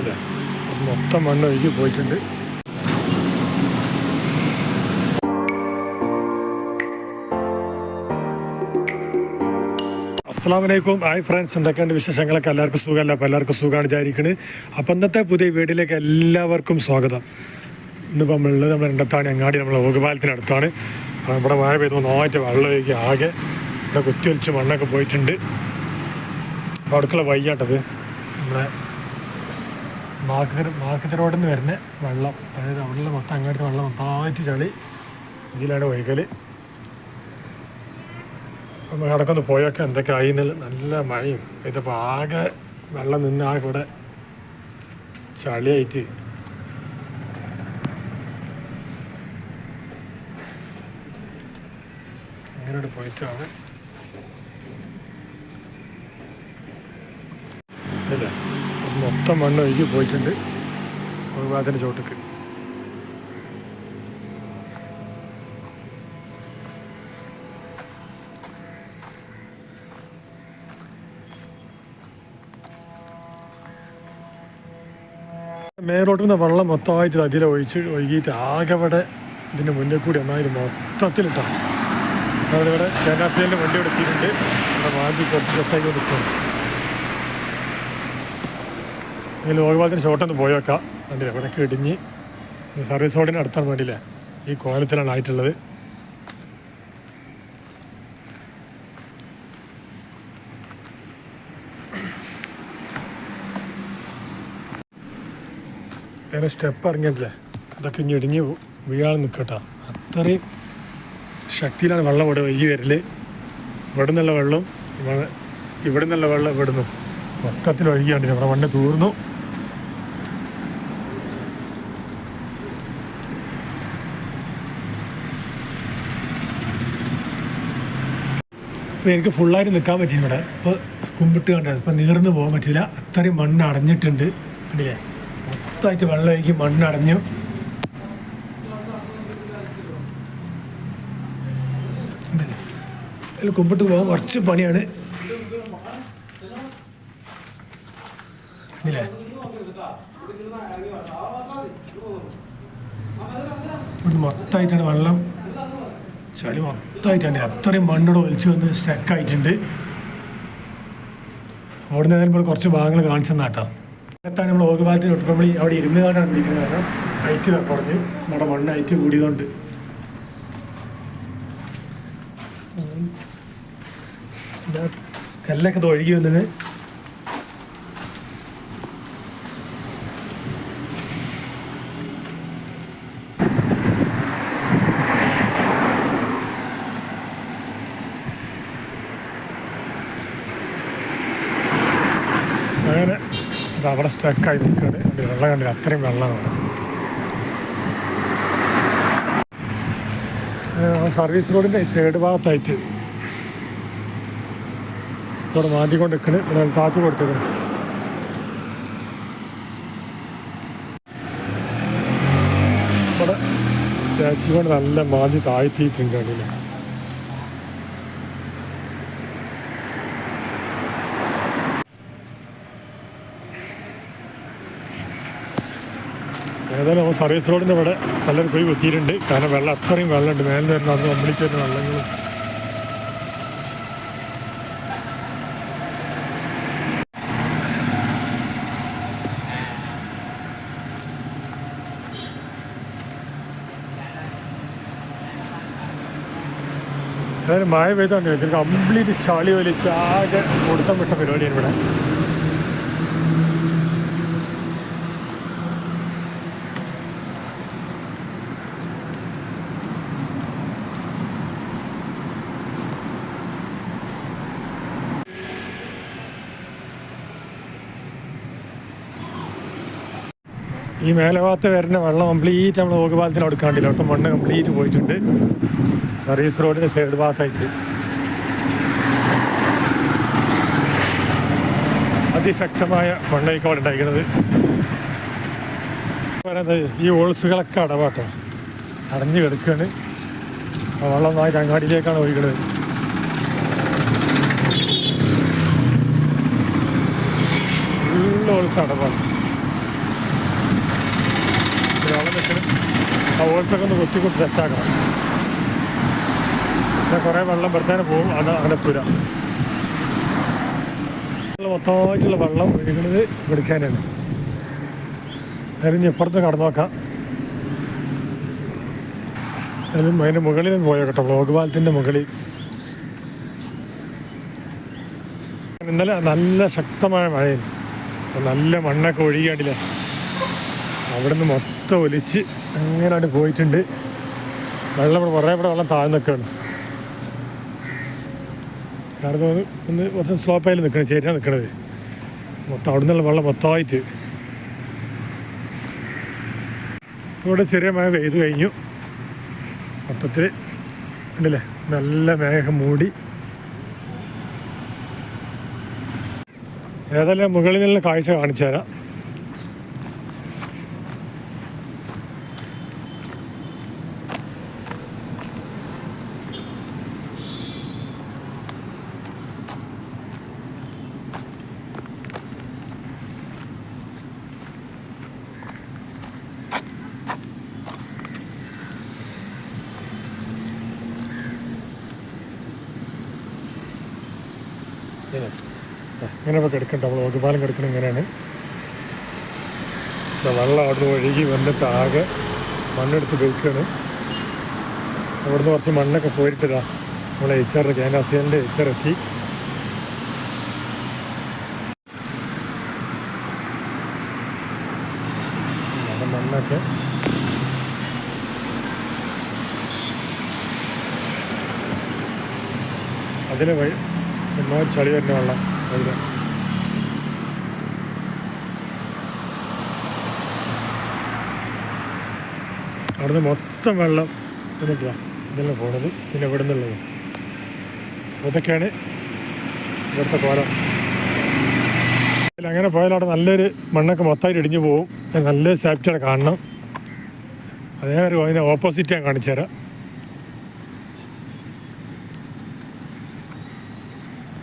ഇല്ല മൊത്തം മണ്ണ് ഒഴുകി പോയിട്ടുണ്ട്. അസ്സാം വലൈക്കും ഹായ് ഫ്രണ്ട്സ് എന്തൊക്കെയുണ്ട് വിശേഷങ്ങളൊക്കെ? എല്ലാവർക്കും സുഖമല്ല? അപ്പോൾ എല്ലാവർക്കും സുഖമാണ് വിചാരിക്കുന്നത് അപ്പം ഇന്നത്തെ പുതിയ വീഡിയോയിലേക്ക് എല്ലാവർക്കും സ്വാഗതം. ഇന്നിപ്പോൾ നമ്മളുള്ളത് നമ്മുടെ രണ്ടത്താണ് അങ്ങാടി നമ്മളെ ഓകുപാലത്തിനടുത്താണ് നമ്മുടെ മഴ പെയ്തു നന്നായിട്ട് വെള്ളം ഒഴുകി ആകെ ഇവിടെ കുത്തിയൊലിച്ച് മണ്ണൊക്കെ പോയിട്ടുണ്ട്. അപ്പോൾ അടുക്കള വയ്യാട്ടത്. നമ്മുടെ മാർക്കറ്റ് മാർക്കറ്റ് റോഡിൽ നിന്ന് വരുന്ന വെള്ളം. അതായത് അവിടെ മൊത്തം അങ്ങോട്ട് വെള്ളം മൊത്തമായിട്ട് ചളി. ഇതിലാണ് വൈകൽ അപ്പം കിടക്കൊന്ന് പോയൊക്കെ എന്തൊക്കെ ആയി നല്ല മഴയും. ഇതിപ്പോൾ ആകെ വെള്ളം നിന്ന് ആ കൂടെ ചളിയായിട്ട്. അങ്ങനോട് പോയിട്ടാണ്. ഇല്ല. മൊത്തം മണ്ണ് ഒഴുകി പോയിട്ടുണ്ട്. ഒഴിവാതിന്റെ ചോട്ടക്ക്. മേലോട്ട് നിന്ന് വെള്ളം മൊത്തമായിട്ട് അതിൽ ഒഴിച്ച് ഒഴുകിയിട്ട് ആകെ ഇവിടെ ഇതിന്റെ മുന്നിൽ കൂടി ഒന്നായിട്ട് മൊത്തത്തിലിട്ടാണ് അവിടെ ഇവിടെ കേരളത്തിന്റെ വണ്ടി എടുത്തിട്ടുണ്ട് അവിടെ വാങ്ങി കുറച്ച് ദിവസമായി നിങ്ങൾ ലോകപാലത്തിന് ഷോട്ടൊന്ന് പോയേക്കാം കണ്ടില്ല ഇവിടെ ഇടിഞ്ഞ് സർവീസ് റോഡിന് അടുത്താണ് വേണ്ടിയില്ലേ? ഈ കോലത്തിലാണ് ആയിട്ടുള്ളത്. അങ്ങനെ സ്റ്റെപ്പ് ഇറങ്ങിയിട്ടില്ലേ? അതൊക്കെ ഇനി ഇടിഞ്ഞ് വീഴാൻ നിൽക്കട്ടോ. അത്രയും ശക്തിയിലാണ് വെള്ളം ഇവിടെ ഈ വരൽ. ഇവിടെ നിന്നുള്ള വെള്ളം ഇവിടെ ഇവിടെ നിന്നുള്ള വെള്ളം ഇവിടെ നിന്നും മൊത്തത്തിൽ ഒഴുകിയാണ്ട് നമ്മുടെ മണ്ണ് തൂർന്നു. ഇപ്പോൾ എനിക്ക് ഫുള്ളായിട്ട് നിൽക്കാൻ പറ്റി ഇവിടെ. ഇപ്പോൾ കുമ്പിട്ട് കണ്ടത്. ഇപ്പോൾ നീർന്ന് പോകാൻ പറ്റില്ല അത്രയും മണ്ണ് അടഞ്ഞിട്ടുണ്ട്. കണ്ടില്ലേ? മൊത്തമായിട്ട് വെള്ളം ഒഴുകി മണ്ണ് അടഞ്ഞു. കണ്ടില്ലേ? അതിൽ കുമ്പിട്ട് പോകാൻ കുറച്ച് പണിയാണ്. ഇവിടുന്ന് മൊത്തമായിട്ടാണ് വെള്ളം ചളി മൊത്തമായിട്ടുണ്ട് അത്രയും മണ്ണോട് ഒലിച്ച് വന്ന് സ്റ്റക്കായിട്ടുണ്ട് അവിടെ നിന്ന് ഇപ്പോൾ കുറച്ച് ഭാഗങ്ങൾ കാണിച്ചു തന്നാട്ടോ അടുത്താണ് നമ്മൾ ഓകുപാലത്തിന് നമ്മൾ അവിടെ ഇരുന്ന് കാണ്ടാണ് പിടിക്കുന്നത് കാരണം ഹൈറ്റ് കുറഞ്ഞ്. നമ്മുടെ മണ്ണ് ഹൈറ്റ് കൂടിയതുകൊണ്ട് കല്ലൊക്കെ ഒഴുകി വന്നത് അങ്ങനെ ഇത് അവിടെ സ്റ്റക്കായി നിൽക്കുകയാണ്. അതിൽ വെള്ളം കണ്ടില്ല? അത്രയും വെള്ളമാണ്. സർവീസ് റോഡിന്റെ സൈഡ് ഭാഗത്തായിട്ട് ഇവിടെ മാറ്റിക്കൊണ്ട് നിൽക്കണ് ഇവിടെ താത്തി കൊടുത്തേക്കണ്. ഇവിടെ ദേശീയ കൊണ്ട് നല്ല മാതി താഴ്ത്തിയിട്ടുണ്ട് കണ്ടില്ലേ? ഏതായാലും നമ്മൾ സർവീസ് റോഡിന്റെ ഇവിടെ നല്ലൊരു കുഴി കുത്തിയിട്ടുണ്ട്. കാരണം വെള്ളം അത്രയും വെള്ളമുണ്ട്. മേലെ വരുന്ന അന്ന് കമ്പിളിക്ക് വരുന്ന വെള്ളങ്ങളും. ഏതായാലും മഴ പെയ്തോണ്ട് ചോദിച്ചാൽ കംപ്ലീറ്റ് ചളി വലിച്ച് ആകെ കൊടുത്തം വിട്ട പരിപാടിയാണ് ഇവിടെ. ഈ മേലഭാഗത്ത് വരുന്ന വെള്ളം കംപ്ലീറ്റ് നമ്മൾ നോക്കുപാലത്തിന് കൊടുക്കാണ്ടില്ല അവിടുത്തെ മണ്ണ് കംപ്ലീറ്റ് പോയിട്ടുണ്ട്. സർവീസ് റോഡിന്റെ സൈഡ് ഭാഗത്തായിട്ട്. അതിശക്തമായ മണ്ണൊക്കെ അവിടെ ഉണ്ടായിരിക്കുന്നത് പറയുന്നത് ഈ ഓൾസുകളൊക്കെ അടവാട്ടോ. അടഞ്ഞു കിടക്കുകയാണ് വെള്ളം നന്നായിട്ട് അങ്ങാടിയിലേക്കാണ് ഒഴുകുന്നത് ഫുള്ള് ഓൾസ് അടവാണ് പിന്നെ വെള്ളം നിൽക്കണം ആ ഓൾസൊക്കെ ഒന്ന് കുത്തി കുത്തി സെറ്റാക്കണം പിന്നെ കുറേ വെള്ളം വെറുതെ പോകും അത് അങ്ങനെ തുര മൊത്തമായിട്ടുള്ള വെള്ളം ഒഴുകുന്നത് പിടിക്കാനാണ് അതിന് ഇപ്പുറത്ത് കടന്നു നോക്കാം. അതിലും അതിന്റെ മുകളിൽ കേട്ടോ ബ്ലോക്ക് പാലത്തിന്റെ മുകളിൽ. ഇന്നലെ നല്ല ശക്തമായ മഴയായിരുന്നു. നല്ല മണ്ണൊക്കെ ഒഴുകിയാണ്ടില്ലേ. അവിടുന്ന് മൊത്തം ഒലിച്ച് അങ്ങനെയാണ് പോയിട്ടുണ്ട്. വെള്ളം ഇവിടെ കുറേ ഇവിടെ വെള്ളം താഴ്ന്നു നിൽക്കുകയാണ്. കാരണം ഒന്ന് കുറച്ച് സ്ലോപ്പായാലും നിൽക്കണം ചേരാൻ നിൽക്കണത്. മൊത്തം അവിടെ നിന്നുള്ള വെള്ളം മൊത്തമായിട്ട്. ഇവിടെ ചെറിയ മഴ പെയ്തു കഴിഞ്ഞു. മൊത്തത്തിൽ ഉണ്ടല്ലേ നല്ല മേഘം മൂടി. ഏതായാലും മുകളിൽ നിന്നുള്ള കാഴ്ച കാണിച്ചു തരാം ഇങ്ങനെ. ഇപ്പോൾ കിടക്കണ്ട നമ്മൾ ഒതുപാലം കിടക്കണം ഇങ്ങനെയാണ്. വെള്ളം അവിടുന്ന് ഒഴുകി വന്നിട്ട് ആകെ മണ്ണെടുത്ത് ഉപയോഗിക്കുകയാണ്. അവിടുന്ന് കുറച്ച് മണ്ണൊക്കെ പോയിട്ടിതാ നമ്മളെ എച്ച് ആർ ക്യാൻവാസിയലിന്റെ എച്ച് ആർ എത്തി. മണ്ണൊക്കെ. അതിന് വഴി ഒരുമാതിരി ചളി വരുന്ന വെള്ളം. അതിൽ അവിടുന്ന് മൊത്തം വെള്ളം എന്നിട്ടാ ഇതെല്ലാം പോണത്? പിന്നെ ഇവിടെ നിന്നുള്ളത് അതൊക്കെയാണ് ഇവിടുത്തെ കോലം. അങ്ങനെ പോയാൽ അവിടെ നല്ലൊരു മണ്ണൊക്കെ മൊത്തമായിട്ട് ഇടിഞ്ഞു പോകും നല്ല സേഫ്റ്റിയാണ് കാണണം. അതേപോലെ അതിന്റെ ഓപ്പോസിറ്റ് ഞാൻ കാണിച്ചു തരാം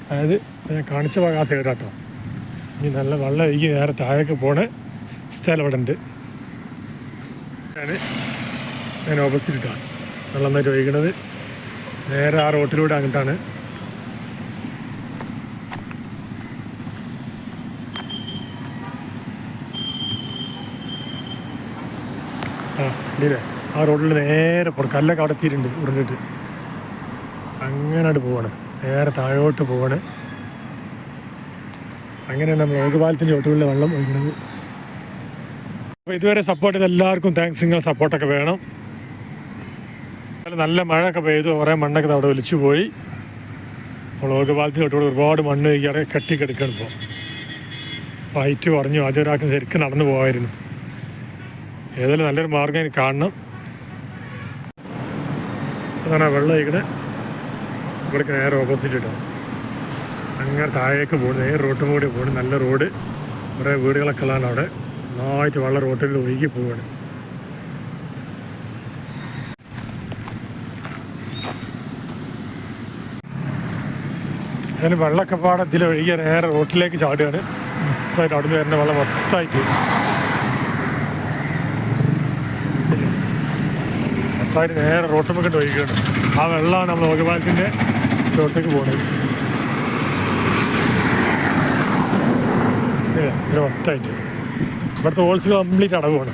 അതായത് ഞാൻ കാണിച്ച ആ കേട്ടോ ഇനി നല്ല വെള്ളം ഒഴുകി നേരെ താഴേക്ക് പോണ സ്ഥലം ഇവിടെ ഉണ്ട് ഞാൻ ഞാൻ ഓപ്പോസിറ്റ് ഇട്ടാണ് വെള്ളം നന്നായിട്ട് ഒഴുകണത് നേരെ ആ റോട്ടിലൂടെ അങ്ങോട്ടാണ്. ആ ഇല്ലേ ആ റോഡിൽ നേരെ കല്ലൊക്കെ അവിടെ എത്തിയിട്ടുണ്ട് ഉരുണ്ടിട്ട്. അങ്ങനെ പോവാണ്. നേരെ താഴോട്ട് പോവാണ്. അങ്ങനെയാണ് നമ്മൾ ഓകുപാലത്തിന്റെ ഒട്ടുകളിലെ വെള്ളം ഒഴുകുന്നത്. അപ്പോൾ ഇതുവരെ സപ്പോർട്ട് ചെയ്ത എല്ലാവർക്കും താങ്ക്സ് നിങ്ങൾ സപ്പോർട്ടൊക്കെ വേണം. നല്ല മഴയൊക്കെ പെയ്തു. കുറേ മണ്ണൊക്കെ അവിടെ ഒലിച്ചു പോയി. നമ്മൾ ഓകുപാലത്തിന്റെ തൊട്ടുകൂടെ ഒരുപാട് മണ്ണ് അവിടെ കെട്ടിക്കെടുക്കണം ഇപ്പോൾ. ഹൈറ്റ് കുറഞ്ഞു. ആദ്യം ഒരാൾക്ക് ശരിക്കും നടന്നു പോകായിരുന്നു ഏതായാലും നല്ലൊരു മാർഗം കാണണം. അതാണ് വെള്ളം ഒഴിക്കണേ ഇവിടേക്ക് നേരെ ഓപ്പോസിറ്റ് കേട്ടോ അങ്ങനെ താഴേക്ക് പോകുന്നു നേരെ റോട്ടും കൂടി പോകുന്നു നല്ല റോഡ് കുറേ വീടുകളൊക്കെ ഉള്ളതാണ് അവിടെ. നന്നായിട്ട് വെള്ളം റോട്ടിൽ ഒഴുകി പോവാണ്. അതിന് വെള്ളമൊക്കെ പാടെ ഇതിൽ ഒഴുകിയ നേരെ റോട്ടിലേക്ക് ചാടുകയാണ്. മൊത്തമായിട്ട് അവിടുന്ന് വരുന്ന വെള്ളം മൊത്തമായിട്ട്. മൊത്തമായിട്ട് നേരെ റോട്ടുമ്മക്കിട്ട് ഒഴുകുകയാണ് ആ വെള്ളമാണ് നമ്മൾ ഓകപാലത്തിന്റെ ചോട്ടേക്ക് പോകുന്നത് ഇല്ലേ, ഒത്തായിട്ട് ഇവിടുത്തെ ഹോൾസ് കംപ്ലീറ്റ് അടവുമാണ്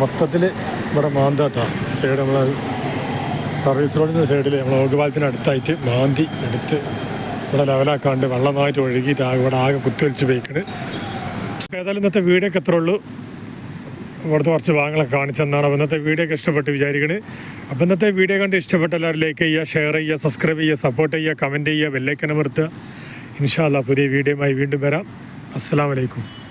മൊത്തത്തിൽ ഇവിടെ മാന്താട്ടോ. സൈഡ് നമ്മൾ സർവീസ് റോഡിന്റെ സൈഡിൽ നമ്മൾ ഓഗപാലത്തിന് അടുത്തായിട്ട് മാന്തി എടുത്ത് ഇവിടെ ലെവലാക്കാണ്ട് വെള്ളമായിട്ട് ഒഴുകിയിട്ട് ആകെ ഇവിടെ ആകെ കുത്തിവെച്ച് പോയിക്കണ് ഏതായാലും ഇന്നത്തെ വീഡിയോ ഒക്കെ എത്ര ഉള്ളൂ. ഇവിടുത്തെ കുറച്ച് ഭാഗങ്ങളൊക്കെ കാണിച്ചെന്നാണ് അപ്പോൾ ഇന്നത്തെ വീഡിയോ ഒക്കെ ഇഷ്ടപ്പെട്ട് വിചാരിക്കണ്. അപ്പോൾ ഇന്നത്തെ വീഡിയോ കണ്ട് ഇഷ്ടപ്പെട്ട എല്ലാവരും ലൈക്ക് ചെയ്യുക ഷെയർ ചെയ്യുക സബ്സ്ക്രൈബ് ചെയ്യുക സപ്പോർട്ട് ചെയ്യുക കമന്റ് ചെയ്യുക ബെല്ലൈക്കൻ അമർത്തുക. ഇൻഷാല്ല പുതിയ വീഡിയോയുമായി വീണ്ടും വരാം. അസ്സാം വലൈക്കും